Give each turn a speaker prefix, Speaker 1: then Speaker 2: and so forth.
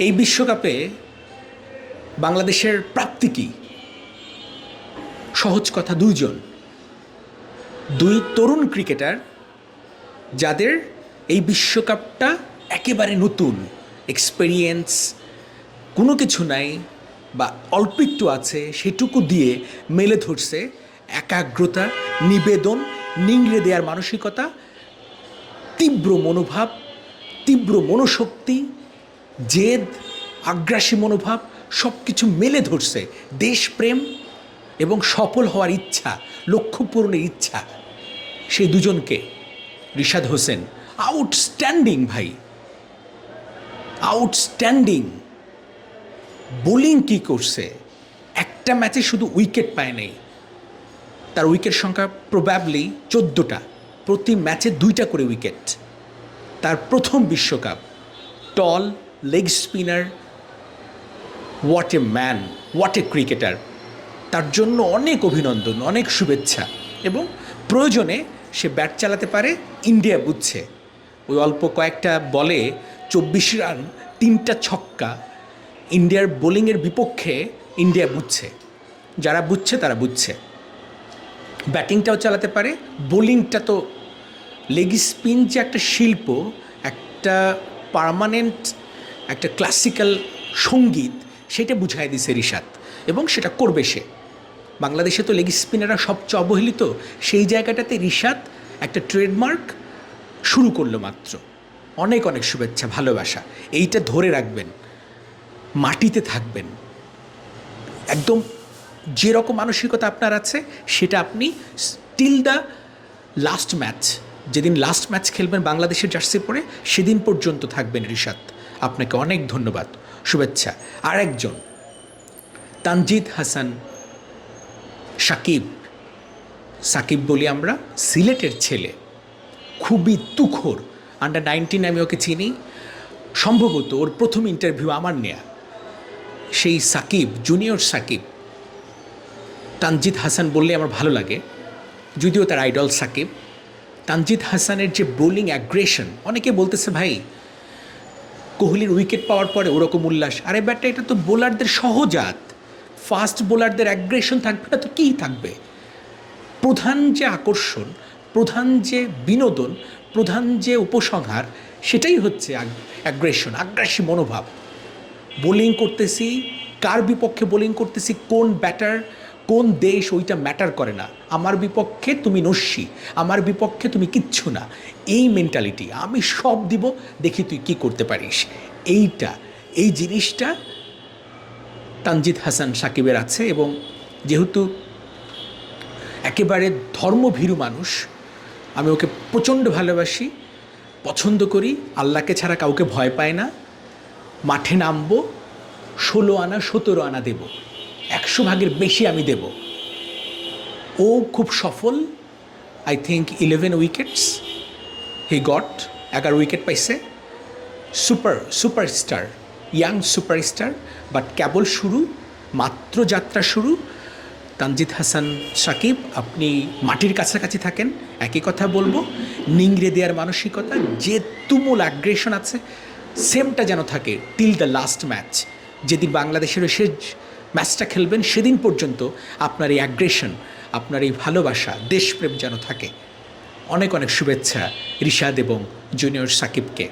Speaker 1: এই বিশ্বকাপে বাংলাদেশের প্রাপ্তি কী? সহজ কথা দুইজন। দুই তরুণ ক্রিকেটার যাদের এই বিশ্বকাপটা একেবারে নতুন এক্সপেরিয়েন্স কোনো কিছু নাই বা অল্প একটু আছে সেটুকু দিয়ে মেলে ধরছে একাগ্রতা, নিবেদন, নিংড়ে দেওয়ার মানসিকতা, তীব্র মনোভাব, তীব্র মনোশক্তি জেদ, আগ্রাসী মনোভাব সব কিছু মেলে ধরছে। দেশপ্রেম এবং সফল হওয়ার ইচ্ছা লক্ষ্য পূরণের ইচ্ছা। সেই দুজনকে রিশাদ হোসেন, আউটস্ট্যান্ডিং ভাই। আউটস্ট্যান্ডিং। বোলিং কি করছে? একটা ম্যাচে শুধু উইকেট পায় নেই। তার উইকেট সংখ্যা প্রবাবলি চোদ্দোটা। প্রতি ম্যাচে দুইটা করে উইকেট। তার প্রথম বিশ্বকাপ, tall leg spinner what a man what a cricketer তার জন্য অনেক অভিনন্দন, অনেক শুভেচ্ছা এবং প্রয়োজনে সে ব্যাট চালাতে পারে ইন্ডিয়া বুঝছে ওই অল্প কয়েকটা বলে চব্বিশ রান, তিনটা ছক্কা ইন্ডিয়ার বোলিংয়ের বিপক্ষে ইন্ডিয়া বুঝছে যারা বুঝছে তারা বুঝছে ব্যাটিংটাও চালাতে পারে বোলিংটা তো লেগ স্পিন যে একটা শিল্প, একটা পার্মানেন্ট একটা ক্লাসিক্যাল সংগীত, সেটা বুঝাই দিছে রিশাদ এবং সেটা করবে সে। বাংলাদেশে তো লেগ স্পিনাররা সবচেয়ে অবহেলিত, সেই জায়গাটাতে রিশাদ একটা ট্রেডমার্ক শুরু করল মাত্র। অনেক অনেক শুভেচ্ছা, ভালোবাসা। এইটা ধরে রাখবেন, মাটিতে থাকবেন। একদম যেরকম মানসিকতা আপনার আছে, সেটা আপনি স্টিল দ্য লাস্ট ম্যাচ যেদিন লাস্ট ম্যাচ খেলবেন বাংলাদেশের জার্সি পরে, সেদিন পর্যন্ত থাকবেন রিশাদ। আপনাকে অনেক ধন্যবাদ, শুভেচ্ছা। আর একজন, তানজিদ হাসান সাকিব। সাকিব বলি আমরা, সিলেটের ছেলে। খুবই তুখোর আন্ডার নাইনটিন আমি ওকে চিনি। সম্ভবত ওর প্রথম ইন্টারভিউ আমার নেয়া। সেই সাকিব জুনিয়র সাকিব। তানজিদ হাসান বললে আমার ভালো লাগে, যদিও তার আইডল সাকিব। তানজিদ হাসানের যে বোলিং অ্যাগ্রেশন অনেকে বলতেছে, ভাই কোহলির উইকেট পাওয়ার পরে ওরকম উল্লাস। আরে ব্যাটটা এটা তো বোলারদের সহজাত। ফাস্ট বোলারদের অ্যাগ্রেশন থাকবে না তো কী থাকবে? প্রধান যে আকর্ষণ, প্রধান যে বিনোদন, প্রধান যে উপসংহার, সেটাই হচ্ছে অ্যাগ্রেশন আগ্রাসী মনোভাব। বোলিং করতেছি, কার বিপক্ষে বোলিং করতেছি, কোন ব্যাটার কোন দেশ ওইটা ম্যাটার করে না। আমার বিপক্ষে তুমি নস্যি, আমার বিপক্ষে তুমি কিচ্ছু না। এই মেন্টালিটি আমি সব দিব, দেখি তুই কি করতে পারিস। এইটা, এই জিনিসটা তানজিদ হাসান সাকিবের আছে এবং যেহেতু একেবারে ধর্মভীরু মানুষ, আমি ওকে প্রচণ্ড ভালোবাসি, পছন্দ করি, আল্লাহকে ছাড়া কাউকে ভয় পায় না। মাঠে নামবো, ষোলো আনা, সতেরো আনা দেব। একশো ভাগের বেশি আমি দেব। ও খুব সফল। I think eleven wickets he got এগারো উইকেট পাইছে। Super superstar young superstar but কেবল শুরু, মাত্র যাত্রা শুরু। তানজিদ হাসান সাকিব, আপনি মাটির কাছাকাছি থাকেন, একই কথা বলব। নিংড়ে দেওয়ার মানসিকতা, যে তুমুল অ্যাগ্রেশন আছে সেমটা যেন থাকে টিল দ্য লাস্ট ম্যাচ যেদিন বাংলাদেশের শেষ ম্যাচটা খেলবেন সেদিন পর্যন্ত আপনার এই অ্যাগ্রেশন আপনার এই ভালোবাসা, দেশপ্রেম যেন থাকে। অনেক অনেক শুভেচ্ছা রিশাদ এবং জুনিয়র সাকিবকে।